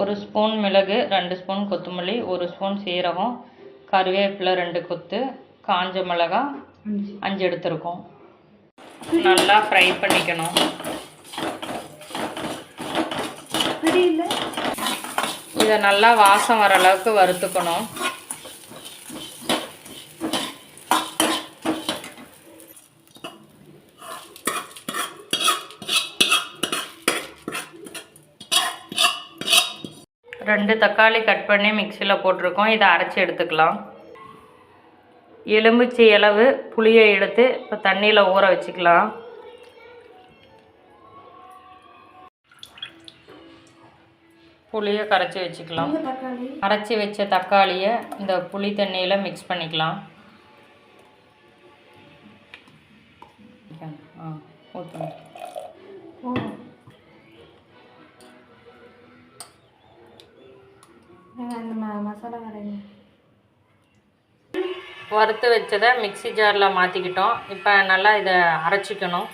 ஒரு ஸ்பூன் மிளகு ரெண்டு ஸ்பூன் கொத்தமல்லி ஒரு ஸ்பூன் சீரகம் கருவேப்பிலை ரெண்டு கொத்து காஞ்ச மிளகா அஞ்சு. எடுத்திருக்கோம். நல்லா ஃப்ரை பண்ணிக்கணும். இதை நல்லா வாசம் வர அளவுக்கு வறுத்துக்கணும். ரெண்டு தக்காளி கட் பண்ணி மிக்சியில் போட்டிருக்கோம். இதை அரைச்சி எடுத்துக்கலாம். எலுமிச்சை அளவு புளியை எடுத்து இப்போ தண்ணியில் ஊற வச்சுக்கலாம். புளியை கரைச்சி வச்சுக்கலாம். அரைச்சி வச்ச தக்காளியை இந்த புளி தண்ணியில் மிக்ஸ் பண்ணிக்கலாம். ஆ ஊற்றுங்க மசாலா கடைங்க வறுத்து வச்சதை மிக்ஸி ஜாரில் மாற்றிக்கிட்டோம் இப்போ நல்லா இதை அரைச்சிக்கணும்.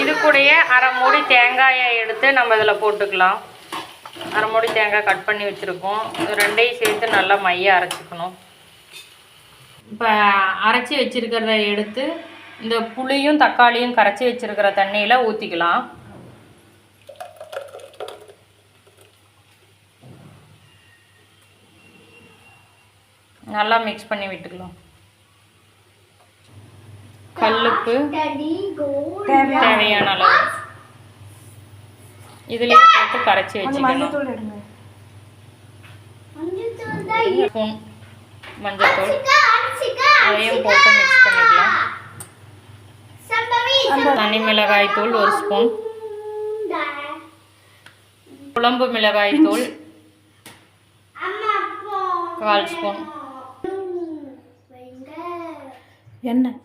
இது கூடயே அரை மூடி தேங்காயை எடுத்து நம்ம இதில் போட்டுக்கலாம். அரை மூடி தேங்காய் கட் பண்ணி வச்சுருக்கோம். இது ரெண்டையும் சேர்த்து நல்லா மைய அரைச்சிக்கணும். இப்போ அரைச்சி வச்சிருக்கிறத எடுத்து இந்த புளியும் தக்காளியும் கரைச்சி வச்சிருக்கிற தண்ணியில் ஊற்றிக்கலாம் நல்லா மிக்ஸ் பண்ணி விட்டுக்கலாம். கல்லுப்பு. தேவையான அளவு. இதுலயே போட்டு கரைச்சி வச்சுக்கணும் ஸ்பூன் மஞ்சத்தூள் அதையும் போட்டு மிக்ஸ் பண்ணிக்கலாம். தனி மிளகாய் தூள் ஒரு ஸ்பூன் குழம்பு மிளகாய் தூள். கால் ஸ்பூன் எண்ணெய்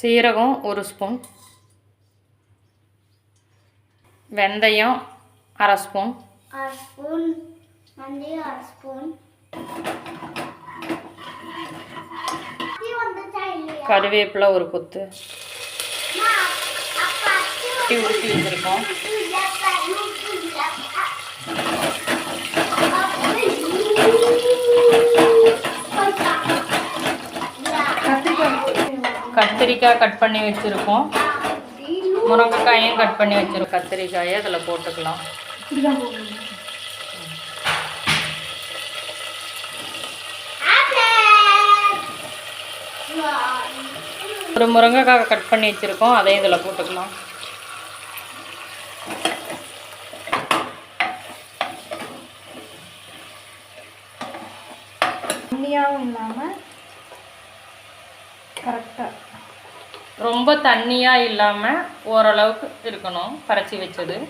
சீரகம் ஒரு ஸ்பூன். வெந்தயம் அரை ஸ்பூன். அரை ஸ்பூன். அரை இல்லையா? கருவேப்பிலை ஒரு கொத்து. ஊற்றி வச்சுருக்கோம். கத்திரிக்காய் கட் பண்ணி வச்சுருக்கோம். முருங்கைக்காயும் கட் பண்ணி வச்சுருக்கோம். கத்திரிக்காயை அதில் போட்டுக்கலாம். ஒரு முருங்கைக்காய் கட் பண்ணி வச்சுருக்கோம். அதையும் இதில் போட்டுக்கலாம். கம்மியாகவும் இல்லாமல் கரெக்டாக ரொம்ப தண்ணியாக இல்லாமல் ஓரளவுக்கு இருக்கணும். கரைச்சி வச்சது.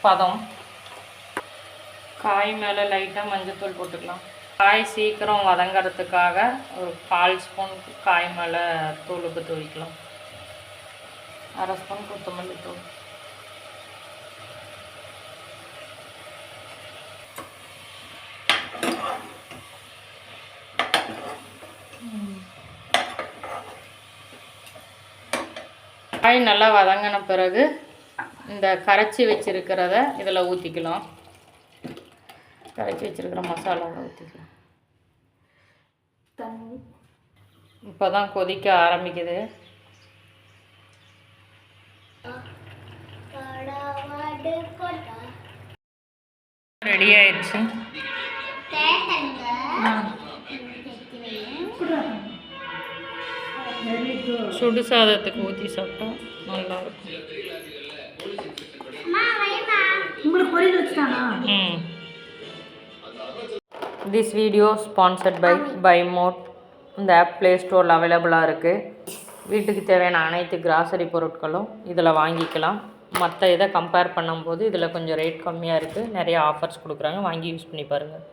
பதம். காய் மேலே லைட்டாக மஞ்சத்தூள் போட்டுக்கலாம். காய் சீக்கிரம் வதங்கிறதுக்காக ஒரு கால் ஸ்பூன் காய் மேலே தூளுக்கு தூவிக்கலாம். அரை ஸ்பூன் கொத்தமல்லி தூள். காய் நல்லா வதங்கின பிறகு இந்த கரைச்சி வச்சிருக்கிறத இதில் ஊற்றிக்கலாம் கரைச்சி வச்சிருக்கிற மசாலாவை ஊற்றிக்கலாம் தண்ணி. இப்போ தான் கொதிக்க ஆரம்பிக்குது. ரெடி ஆயிடுச்சு. சுடு சாதத்துக்கு ஊற்றி சாப்பிட்டா நல்லா இருக்கும் உங்களுக்கு பொரியல் வச்சுட்டானா? ம். This video sponsored by by mod இந்த ஆப் ப்ளே ஸ்டோரில் அவைலபிளாக இருக்குது வீட்டுக்கு தேவையான அனைத்து கிராசரி பொருட்களும் இதில் வாங்கிக்கலாம். மற்ற இதை கம்பேர் பண்ணும்போது இதில் கொஞ்சம் ரேட் கம்மியாக இருக்குது நிறைய ஆஃபர்ஸ் கொடுக்குறாங்க. வாங்கி யூஸ் பண்ணி பாருங்கள்